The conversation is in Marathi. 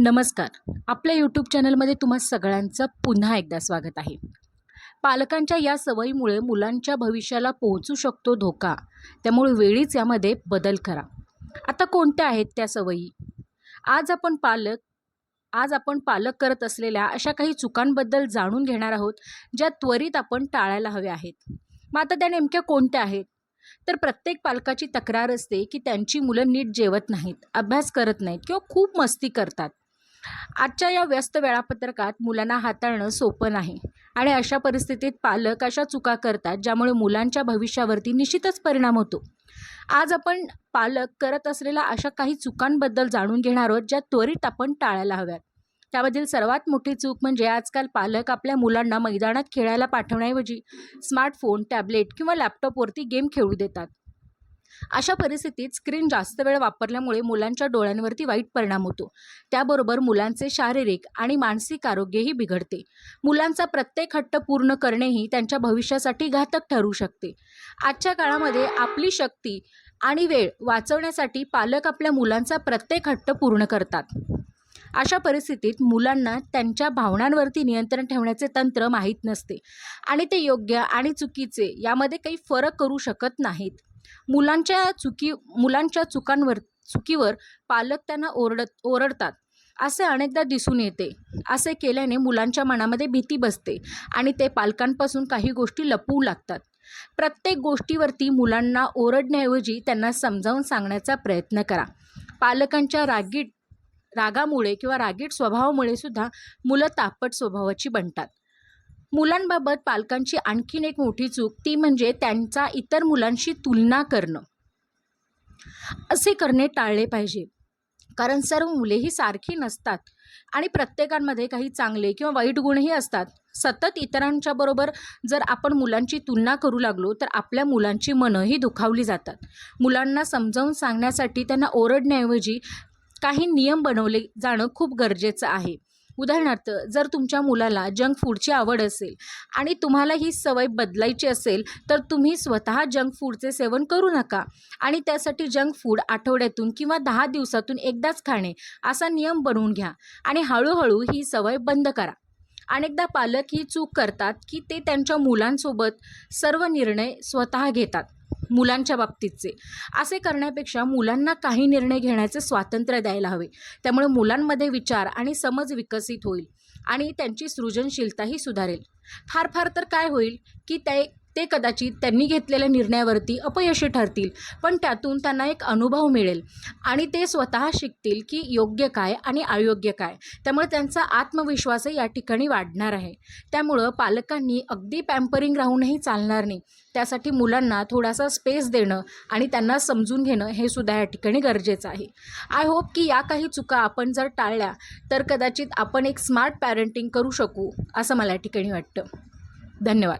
नमस्कार. आपल्या यूट्यूब चॅनलमध्ये तुम्हा सगळ्यांचं पुन्हा एकदा स्वागत आहे. पालकांच्या या सवयीमुळे मुलांच्या भविष्याला पोहोचू शकतो धोका. त्यामुळे वेळीच यामध्ये बदल करा. आता कोणत्या आहेत त्या सवयी? आज आपण पालक आज आपण पालक करत असलेल्या अशा काही चुकांबद्दल जाणून घेणार आहोत ज्या त्वरित आपण टाळायला हव्या आहेत. मग आता त्या नेमक्या कोणत्या आहेत? तर प्रत्येक पालकाची तक्रार असते की त्यांची मुलं नीट जेवत नाहीत अभ्यास करत नाहीत किंवा खूप मस्ती करतात. आजच्या या व्यस्त वेळापत्रकात मुलांना हाताळणं सोपं नाही. आणि अशा परिस्थितीत पालक अशा चुका करतात ज्यामुळे मुलांच्या भविष्यावरती निश्चितच परिणाम होतो. आज आपण पालक करत असलेल्या अशा काही चुकांबद्दल जाणून घेणार आहोत ज्या त्वरित आपण टाळायला हव्यात. त्यामधील सर्वात मोठी चूक म्हणजे आजकाल पालक आपल्या मुलांना मैदानात खेळायला पाठवण्याऐवजी स्मार्टफोन टॅबलेट किंवा लॅपटॉपवरती गेम खेळू देतात. अशा परिस्थितीत स्क्रीन जास्त वेळ वापरल्यामुळे मुलांच्या डोळ्यांवरती वाईट परिणाम होतो. त्याबरोबर मुलांचे शारीरिक आणि मानसिक आरोग्यही बिघडते. मुलांचा प्रत्येक हट्ट पूर्ण करणेही त्यांच्या भविष्यासाठी घातक ठरू शकते. आजच्या काळामध्ये आपली शक्ती आणि वेळ वाचवण्यासाठी पालक आपल्या मुलांचा प्रत्येक हट्ट पूर्ण करतात. अशा परिस्थितीत मुलांना त्यांच्या भावनांवरती नियंत्रण ठेवण्याचे तंत्र माहीत नसते आणि ते योग्य आणि चुकीचे यामध्ये काही फरक करू शकत नाहीत. मुलांच्या चुकी मुलांच्या चुकांवर चुकीवर पालक त्यांना ओरडत ओरडतात. असे अनेकदा दिसून येते. असे केल्याने मुलांच्या मनामध्ये भीती बसते आणि ते पालकांपासून काही गोष्टी लपवू लागतात. प्रत्येक गोष्टीवरती मुलांना ओरडण्याऐवजी त्यांना समजावून सांगण्याचा प्रयत्न करा. पालकांच्या रागीट रागामुळे किंवा रागीट स्वभावामुळे सुद्धा मुलं तापट स्वभावाची बनतात. मुलांबाबत पालकांची आणखीन एक मोठी चूक ती म्हणजे त्यांचा इतर मुलांशी तुलना करणं. असे करणे टाळले पाहिजे. कारण सर्व मुले ही सारखी नसतात आणि प्रत्येकांमध्ये काही चांगले किंवा वाईट गुणही असतात. सतत इतरांच्या बरोबर जर आपण मुलांची तुलना करू लागलो तर आपल्या मुलांची मनंही दुखावली जातात. मुलांना समजावून सांगण्यासाठी त्यांना ओरडण्याऐवजी काही नियम बनवले जाणं खूप गरजेचं आहे. उदाहरणार्थ जर तुमच्या मुलाला जंक फूडची आवड असेल आणि तुम्हाला ही सवय बदलायची असेल तर तुम्ही स्वतः जंक फूडचे सेवन करू नका आणि त्यासाठी जंक फूड आठवड्यातून किंवा दहा दिवसातून एकदाच खाणे असा नियम बनवून घ्या आणि हळूहळू ही सवय बंद करा. अनेकदा पालक ही चूक करतात की ते त्यांच्या मुलांसोबत सर्व निर्णय स्वतः घेतात. मुलांच्या बाबतीतचे. असे करण्यापेक्षा मुलांना काही निर्णय घेण्याचे स्वातंत्र्य द्यायला हवे. त्यामुळे मुलांमध्ये विचार आणि समज विकसित होईल आणि त्यांची सृजनशीलताही सुधारेल. फार फार तर काय होईल की ते ते कदाचित त्यांनी घेतलेल्या निर्णयावरती अपयशी ठरतील पण त्यातून त्यांना एक अनुभव मिळेल. आणि ते स्वतः शिकतील की योग्य काय आणि अयोग्य काय. त्यामुळे त्यांचा आत्मविश्वासही या ठिकाणी वाढणार आहे. त्यामुळं पालकांनी अगदी पॅम्परिंग राहूनही चालणार नाही. त्यासाठी मुलांना थोडासा स्पेस देणं आणि त्यांना समजून घेणं हे सुद्धा या ठिकाणी गरजेचं आहे. आय होप की या काही चुका आपण जर टाळल्या तर कदाचित आपण एक स्मार्ट पॅरेंटिंग करू शकू असं मला या ठिकाणी वाटतं. धन्यवाद.